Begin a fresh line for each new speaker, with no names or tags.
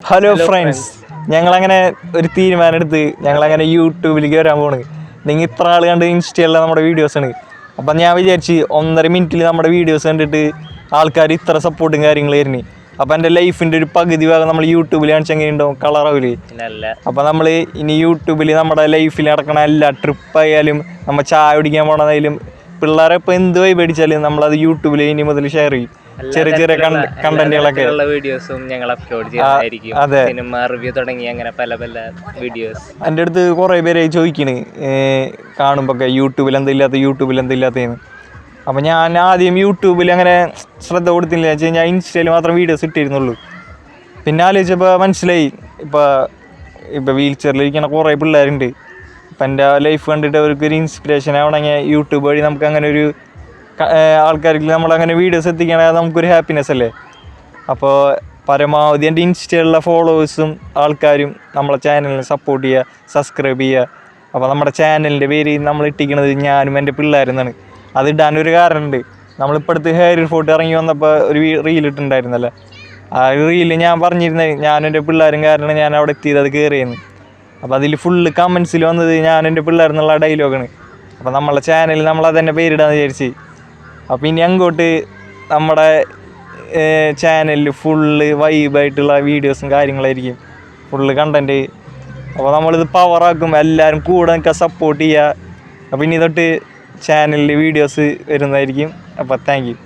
Hello friends ഞങ്ങളങ്ങനെ ഒരു തീരുമാനം എടുത്ത് ഞങ്ങളങ്ങനെ യൂട്യൂബിലേക്ക് വരാൻ പോണ്. നിങ്ങൾ ഇത്ര ആൾ കണ്ട് ഇൻസ്റ്റയിലുള്ള നമ്മുടെ ആണ്. അപ്പം ഞാൻ വിചാരിച്ച് ഒന്നര മിനിറ്റിൽ നമ്മുടെ വീഡിയോസ് കണ്ടിട്ട് ആൾക്കാർ ഇത്ര സപ്പോർട്ടും കാര്യങ്ങളായിരുന്നു അപ്പം എന്റെ ലൈഫിന്റെ ഒരു പകുതി ഭാഗം നമ്മൾ യൂട്യൂബിൽ കാണിച്ചാൽ എങ്ങനെ ഉണ്ടാവും?
കളറാവിൽ
അപ്പം നമ്മൾ ഇനി യൂട്യൂബിൽ നമ്മുടെ ലൈഫിൽ നടക്കണ എല്ലാ ട്രിപ്പായാലും നമ്മൾ ചായ കുടിക്കാൻ പോണതായാലും പിള്ളേരെ ഇപ്പോൾ എന്ത് വൈ പേടിച്ചാലും നമ്മളത് യൂട്യൂബിൽ ഇനി മുതൽ ഷെയർ ചെയ്യും. ചെറിയ ചെറിയ കണ്ടന്റുകളൊക്കെ.
ഉള്ള വീഡിയോസും ഞങ്ങൾ അപ്ലോഡ് ചെയ്യുന്നതായിരിക്കും. സിനിമ റിവ്യൂ തുടങ്ങി അങ്ങനെ പല പല വീഡിയോസ്
എന്റെ അടുത്ത് കുറേ പേര് ചോദിക്കണ്. കാണുമ്പോൾ യൂട്യൂബിൽ എന്തില്ലാത്ത യൂട്യൂബിൽ എന്തില്ലാത്തതെന്ന് അപ്പോൾ ഞാൻ ആദ്യം യൂട്യൂബിൽ അങ്ങനെ ശ്രദ്ധ കൊടുത്തില്ല. വെച്ച് കഴിഞ്ഞാൽ ഇൻസ്റ്റയിൽ മാത്രം വീഡിയോസ് ഇട്ടിരുന്നുള്ളൂ. പിന്നെ ആലോചിച്ചപ്പോൾ മനസ്സിലായി. ഇപ്പോൾ ഇപ്പോൾ വീൽ ചെയറിലിരിക്കണ കുറേ പിള്ളേരുണ്ട്. അപ്പം എന്റെ ലൈഫ് കണ്ടിട്ട് അവർക്ക് ഒരു ഇൻസ്പിറേഷൻ ആവണമെങ്കിൽ യൂട്യൂബ് വഴി നമുക്ക് അങ്ങനെ ഒരു ആൾക്കാർക്ക് നമ്മളങ്ങനെ വീഡിയോസ് എത്തിക്കണേ നമുക്കൊരു ഹാപ്പിനെസ് അല്ലേ? അപ്പോൾ പരമാവധി എന്റെ ഇൻസ്റ്റയിലുള്ള ഫോളോവേഴ്സും ആൾക്കാരും നമ്മളെ ചാനലിനെ സപ്പോർട്ട് ചെയ്യുക സബ്സ്ക്രൈബ് ചെയ്യുക. അപ്പോൾ നമ്മുടെ ചാനലിന്റെ പേര് നമ്മൾ ഇട്ടിക്കണത് ഞാനും എന്റെ പിള്ളേരെന്നാണ്. അത് ഇടാനൊരു കാരണമുണ്ട്. നമ്മളിപ്പോഴത്തെ ഹെയർ ഫോട്ടോ ഇറങ്ങി വന്നപ്പോൾ ഒരു റീൽ ഇട്ടുണ്ടായിരുന്നല്ലോ ആ റീൽ ഞാൻ പറഞ്ഞിരുന്നത് ഞാനും എന്റെ പിള്ളേരും കാരണം ഞാൻ അവിടെ എത്തിയത് അത് കയറിയെന്ന് അപ്പോൾ അതിൽ ഫുള്ള് കമൻസിൽ വന്നത് ഞാനും എന്റെ പിള്ളേർ എന്നുള്ള ഡയലോഗാണ് അപ്പോൾ നമ്മളെ ചാനലിൽ നമ്മൾ അതന്നെ പേരിടാന്ന് വിചാരിച്ച് അപ്പോൾ ഇനി അങ്ങോട്ട് നമ്മുടെ ചാനലിൽ ഫുള്ള് വൈബായിട്ടുള്ള വീഡിയോസും കാര്യങ്ങളായിരിക്കും. ഫുള്ള് കണ്ടന്റ് അപ്പോൾ നമ്മളിത് പവറാക്കും എല്ലാവരും കൂടെ നിൽക്കുക സപ്പോർട്ട് ചെയ്യുക അപ്പോൾ ഇനി തൊട്ട് ചാനലിൽ വീഡിയോസ് വരുന്നതായിരിക്കും. അപ്പോൾ താങ്ക്